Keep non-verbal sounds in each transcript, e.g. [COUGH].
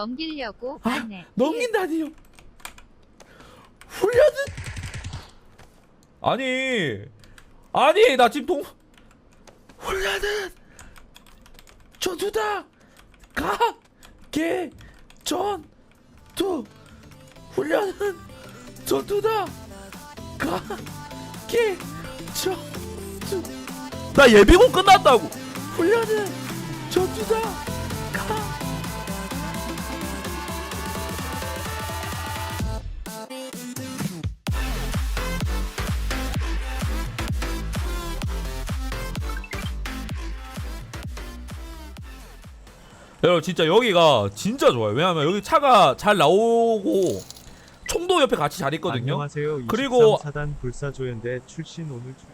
넘기려고 아, 봤네. 넘긴다니요. 훈련은? 아니 아니 나 지금 동 훈련은 전투다! 가게 전투! 훈련은 전투다! 가게 전투! 나 예비군 끝났다고. 훈련은 전투다 여러분 진짜 여기가 진짜 좋아요. 왜냐면 여기 차가 잘 나오고 총도 옆에 같이 잘 있거든요. 안녕하세요. 그리고- 23사단 불사조연대 출신 오늘 출...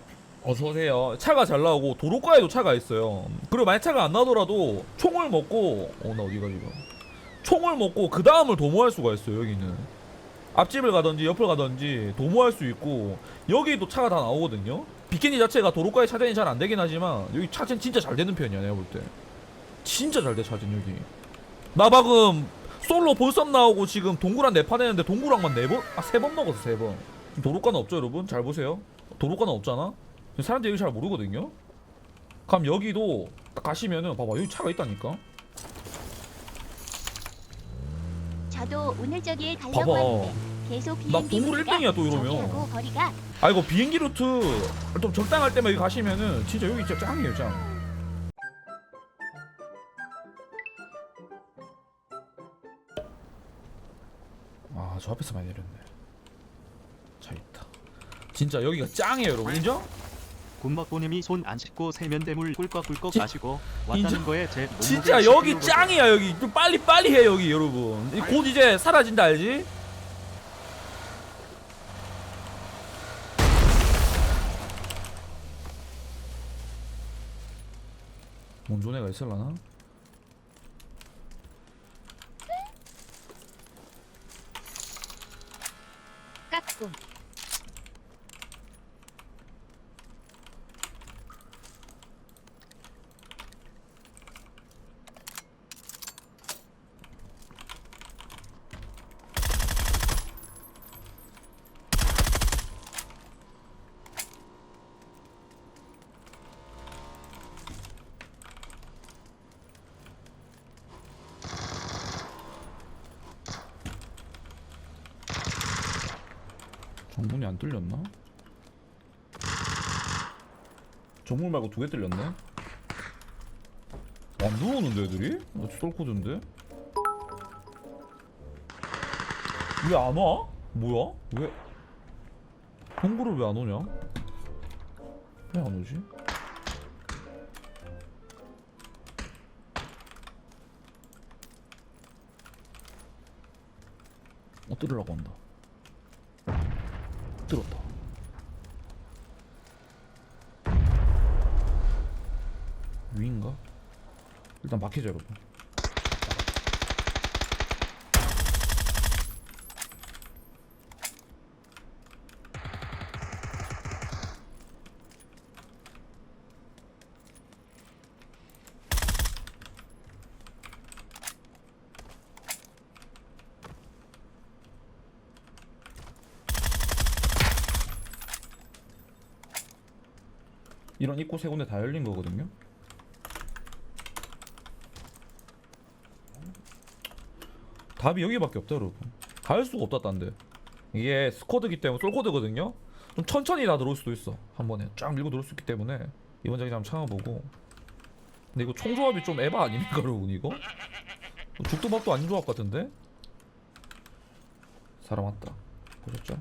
어서 오세요. 차가 잘 나오고 도로가에도 차가 있어요. 그리고 만약 차가 안 나더라도 총을 먹고 어 나 어디 가 지금 총을 먹고 그 다음을 도모할 수가 있어요. 여기는 앞집을 가든지 옆을 가든지 도모할 수 있고 여기도 차가 다 나오거든요. 비키니 자체가 도로가에 차전이 잘 안 되긴 하지만 여기 차전 진짜 잘 되는 편이야 내가 볼 때. 진짜 잘 돼 차전 여기. 나 방금 솔로 볼썸 나오고 지금 동구랑 네판 했는데 동구랑만 네 번, 아 세 번 먹었어 세 번. 도로가는 없죠 여러분? 잘 보세요. 도로가는 없잖아. 사람들이 여기 잘 모르거든요. 그럼 여기도 딱 가시면은 봐봐 여기 차가 있다니까. 저도 오늘 저기에. 가려고 하는데 계속 나 비행기 보니까 1등이야 또 이러면. 저기하고 거리가 아 이거 비행기 루트 좀 적당할 때만 여기 가시면은 진짜 여기 진짜 짱이에요 짱. 아 저 앞에서 많이 내렸네. 차 있다. 진짜 여기가 짱이에요 여러분 인정? 군먹보님이 손 안 씻고 세면대물 꿀꺽꿀꺽 지- 마시고? 왔다는 거에 제 몸무게 진짜 여기 10kg 짱이야 여기 좀 빨리 빨리 해 여기 여러분 이곧 이제 사라진다 알지? 뭔 좋은 애가 있을라나? Что? 정문이 안 뚫렸나? 정문 말고 두 개 뚫렸네? 안 들어오는데 애들이? 나 쏠코드인데? 왜 안 와? 뭐야? 왜? 동굴을 왜 안 오냐? 왜 안 오지? 어 뚫으려고 한다 들었다. 위인가? 일단 막히자 여러분. 이런 입구 세 군데 다 열린 거거든요. 답이 여기밖에 없다 여러분. 갈 수가 없다 딴데. 이게 스쿼드기 때문에 솔코드거든요. 좀 천천히 다 들어올 수도 있어. 한 번에 쫙 밀고 들어올 수 있기 때문에 이번 장기 한번 참아보고. 근데 이거 총조합이 좀 에바 아닙니까 여러분 이거? 죽도 밥도 아닌 조합 같은데? 사람 왔다. 보셨죠?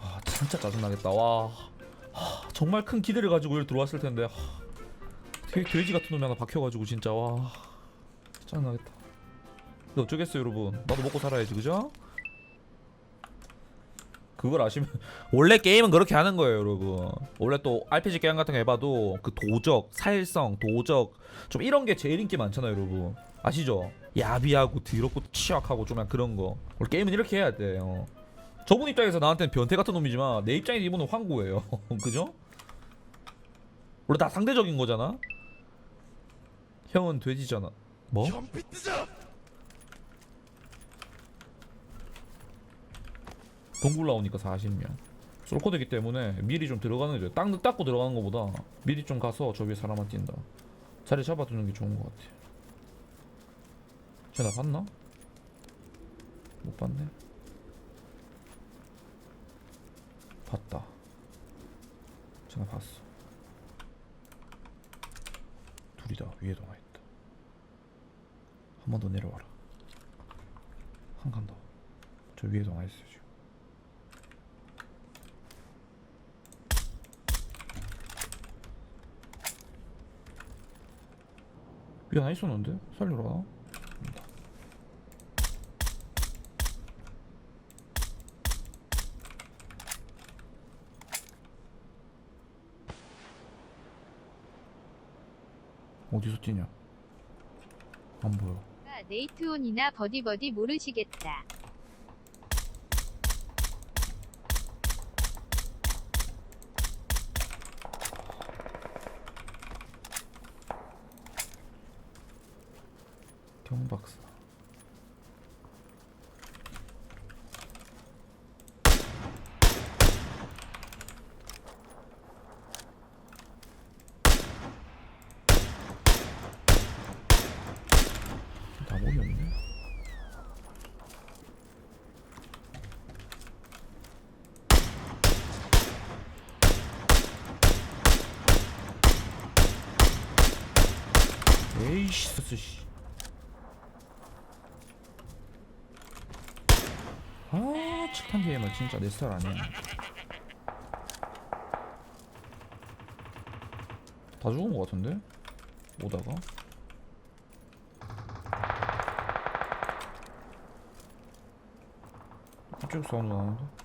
아 진짜 짜증나겠다. 와. 하, 정말 큰 기대를 가지고 여기 들어왔을 텐데. 하, 돼, 돼지 같은 놈이 하나 박혀가지고 진짜. 와. 짜증나겠다. 근데 어쩌겠어요 여러분. 나도 먹고 살아야지 그죠? 그걸 아시면 [LAUGHS] 원래 게임은 그렇게 하는 거예요 여러분. 원래 또 RPG 게임 같은 거 해봐도 그 도적, 사일성, 도적 좀 이런 게 제일 인기 많잖아요 여러분. 아시죠? 야비하고 더럽고 취약하고 좀 그런 거. 원래 게임은 이렇게 해야 돼요 저분 입장에서 나한테는 변태 같은 놈이지만 내 입장에서 이분은 황구예요. [LAUGHS] 그죠? 원래 다 상대적인 거잖아. 형은 돼지잖아. 뭐? 동굴 나오니까 40명. 솔코드기 때문에 미리 좀 들어가는 게 좋아요. 땅 닦고 들어가는 것보다 미리 좀 가서 저 위에 사람만 뛴다. 자리 잡아두는 게 좋은 것 같아. 쟤나 봤나? 못 봤네. 봤다. 쟤나 봤어. 둘이다. 위에도 하나 있다. 한 번 더 내려와라. 한 칸 더. 저 위에도 하나 있어요 지금. 위에 하나 있었는데? 살리러 어디서 뛰냐? 안 보여. 네이트온이나 버디버디 모르시겠다. 경박사. 다 모였네. 에이씨, 쓰 씨. 아, 칙탄 게임은 진짜 내 스타일 아니야. 다 죽은 것 같은데? 오다가? 이쪽 사운드 나는데?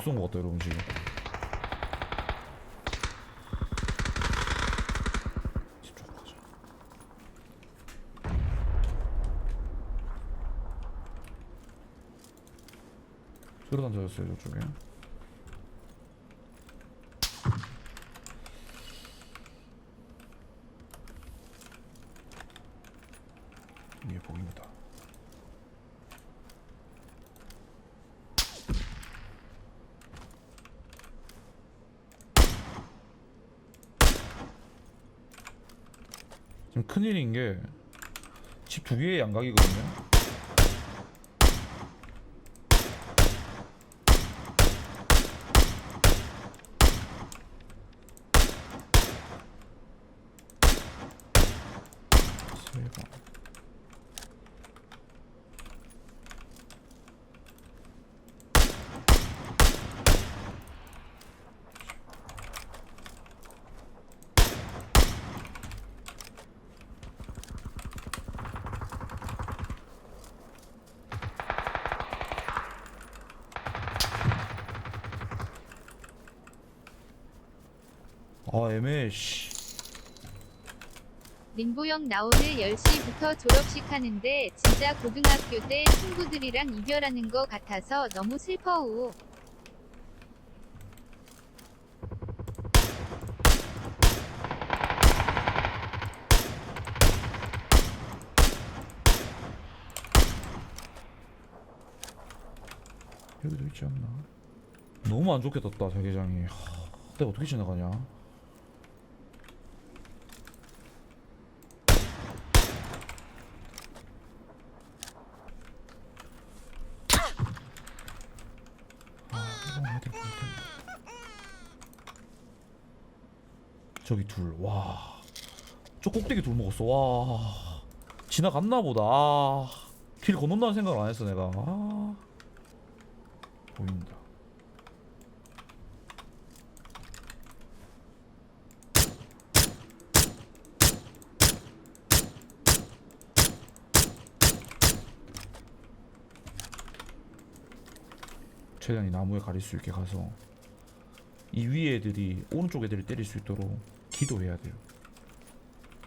쏜것 같다 여러분 지금. 소리 던져졌어요 저쪽에. 위에 보입니다 큰일인 게 집 두 개의 양각이거든요. 세 번. 아 애매해 씨. 민보영 나 오늘 10시부터 졸업식 하는데 진짜 고등학교 때 친구들이랑 이별하는 거 같아서 너무 슬퍼우. 여기도 있지 않나? 너무 안 좋게 떴다 자기장이. 하, 내가 어떻게 지나가냐? 저기 둘, 와. 저 꼭대기 둘 먹었어, 와. 지나갔나 보다. 아, 길 건넌다는 생각을 안 했어, 내가. 아. 보인다. 최대한 이 나무에 가릴 수 있게 가서 이 위에 애들이 오른쪽 애들을 때릴 수 있도록 기도해야 돼요.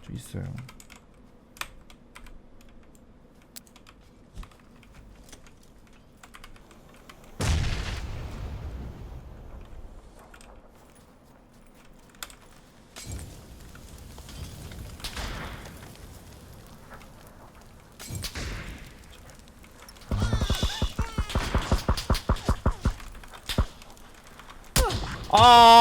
좀 있어요. 아